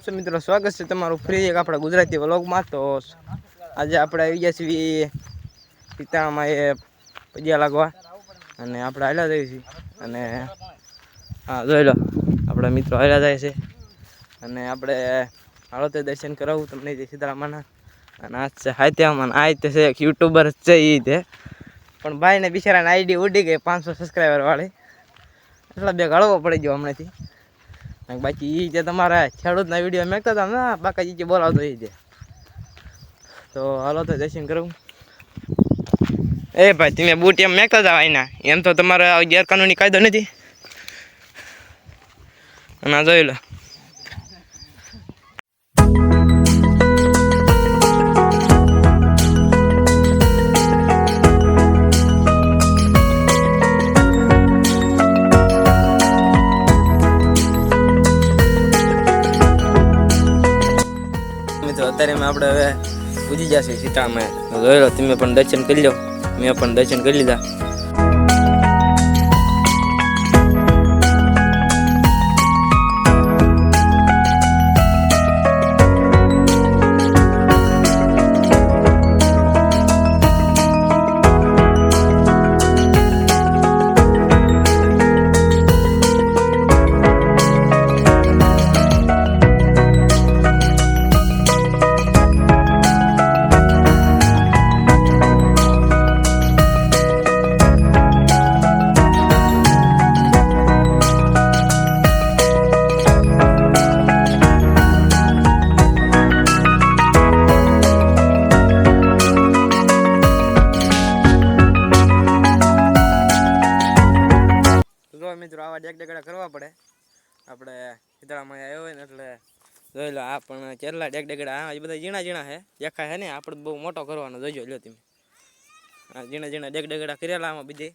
કેમ મિત્રો, સ્વાગત છે તમારું ફ્રી એક આપણા ગુજરાતી વ્લોગમાં. તો આજે આપણે આવી ગયા છીએ પિતામાં એ પજ્યા લાગવા અને આપણે હાલ્યા જઈએ છીએ. અને હા, જોઈ લો, આપણા મિત્રો હાલ્યા જાય છે. અને આપણે હાલો દર્શન કરાવું તમને જે સીતારામાના. અને આજ છે હાત્યામાં આ તે છે, એક યુટ્યુબર છે એ તે. પણ ભાઈને બિચારાને આઈડી ઉડી ગઈ, પાંચસો સબસ્ક્રાઈબર વાળી. એટલા બે ગાળવો પડી ગયો હમણાંથી. બાકી એ જે તમારા ખેડૂતના વીડિયો મેકતા હતા ને બાકાજી જે બોલાવતો એ જે. તો હાલો તો દર્શન કરું એ ભાઈ, તમે બૂટ એમ મેકતા હતા એના એમ તો તમારે ગેરકાનૂની કાયદો નથી? આ જોઈ લો. આપણે હવે પૂજી જશે સીતામાં જોઈ લો, તમે પણ દર્શન કરી લો. મેં પણ દર્શન કરી લીધા. જો મિત્રો, આવા ડેક ડેકડા કરવા પડે. આપણે ખીતળામાં આવ્યો હોય ને એટલે જોઈ લો, આ પણ કેટલા હા એ બધા ઝીણા ઝીણા છે. દેખાય છે ને, આપણે બહુ મોટો કરવાનો જોઈજો લ્યો તમે. આ ઝીણા ઝીણા ડેક ડેકડા કરેલા આમાં બીજે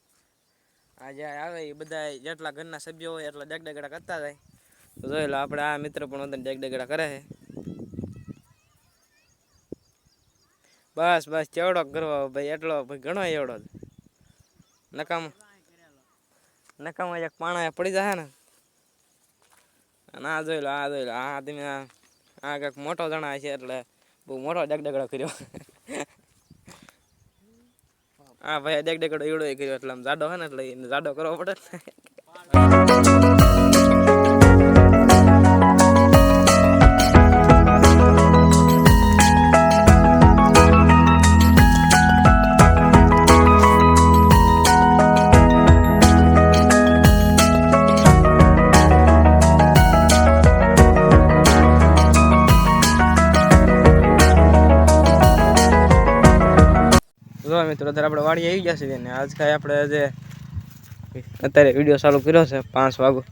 આ જે આવે એ બધા જેટલા ઘરના સભ્યો હોય એટલા ડેક ડેકડા કરતા જાય. તો જોઈ લો, આપણે આ મિત્ર પણ વધારે ડેક ડેકડા કરે છે. બસ બસ ચેવડો કરવો ભાઈ, એટલો ભાઈ ઘણો એવડો નકામ. નકામાં એક પાણા પડી જાય ને. અને આ જોઈ લો આ જોઈ લો આ તમે આ આ કંઈક મોટો જણા છે એટલે બહુ મોટો ડગડગડો કર્યો. હા ભાઈ ડગડગડો એવડો કર્યો એટલે આમ જાડો હે ને એટલે એને જાડો કરવો પડે જો મિત્રો, અત્યારે આપણે વાડી આવી ગયા છે ને આજ કાંઈ આપણે જે અત્યારે વીડિયો ચાલુ કર્યો છે, પાંચ વાગો,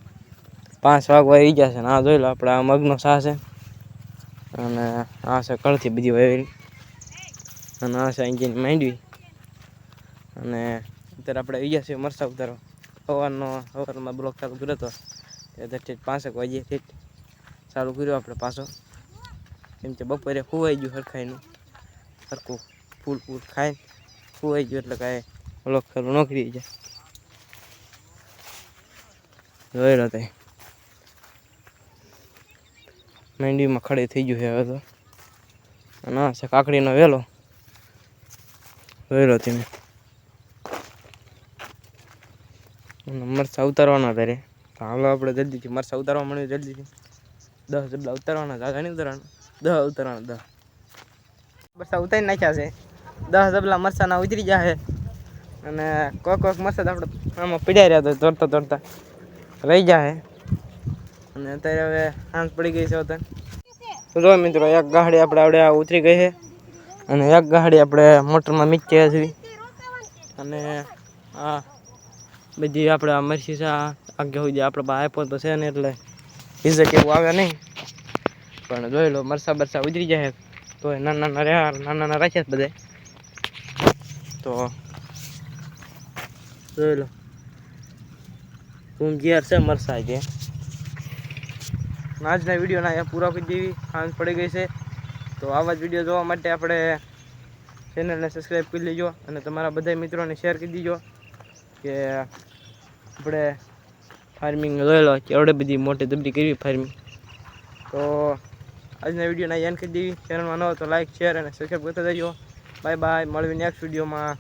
પાંચ વાગવા આવી ગયા છે ને આ જોઈ લો આપણે આ મગનો શાહ છે. અને આ છે કળથી બધી વાવેલી. અને આ છે અહીંની માંડવી. અને અત્યારે આપણે આવી ગયા છીએ મરસા ઉતારો સવારનો સવારમાં બ્લોક ચાલુ કર્યો હતો. ત્યારે ઠીક પાંચેક વાગ્યે ઠીક ચાલુ કર્યો આપણે પાછો. કેમ કે બપોરે ખોવાઈ ગયું સરખાઈનું. સરખું ફૂલ ફૂલ ખાઈને ખોવાઈ ગયું એટલે કાંઈ ઓલો ચાલુ નોકરી જાય. જોઈ રહ્યો તે માંડવીમાં ખડે થઈ ગયું છે હવે તો. ના છે કાકડીનો વેલો. જોઈ રહ્યો તમે. મરસા ઉતારવાના તારે. હાલો આપણે જલ્દીથી મરચાં ઉતારવા મળ્યું જલ્દીથી. દસ જેટલા ઉતારવાના દાદા નહીં ઉતારવાના. દસ ઉતારવાના દસ મરચાં ઉતારી નાખ્યા છે. દસ ડબલા મરસાના ઉતરી જાય અને કોક કોક મરસાદ આપણે આમાં પીડાઈ રહ્યા તો તોડતા તોડતા રહી જાય અને અત્યારે હવે સાંજ પડી ગઈ છે તો. જો મિત્રો, એક ગાડી આપણે આવડે ઉતરી ગઈ છે. અને એક ગાડી આપણે મોટરમાં મીચી છે અને આ બધી આપણે મરસી છે, આ આગે સુધી આપણે પાસે આપ્યો તો છે ને એટલે બીજે કેવું આવે નહીં. પણ જોઈ લો મરસા બરસા ઉતરી જાય તો નાના નાના રહ્યા, નાના નાના રાખ્યા બધે. તો જોઈ લો. ઊંઘિયાર છે મરસાઈ છે આજના વિડીયોના અહીંયા પૂરા કરી દેવી. સાંજ પડી ગઈ છે. તો આવા જ વીડિયો જોવા માટે આપણે ચેનલને સબસ્ક્રાઈબ કરી લેજો અને તમારા બધા મિત્રોને શેર કરી દીજો કે આપણે ફાર્મિંગ જોઈ લો, કેવડે બધી મોટી દબડી કરવી ફાર્મિંગ તો આજના વિડીયોના એન્ડ કરી દેવી. ચેનલમાં ન હોય તો લાઈક શેર અને સબસ્ક્રાઈબ કરતા જજો બાય બાય મળવી નેક્સ્ટ વિડીયોમાં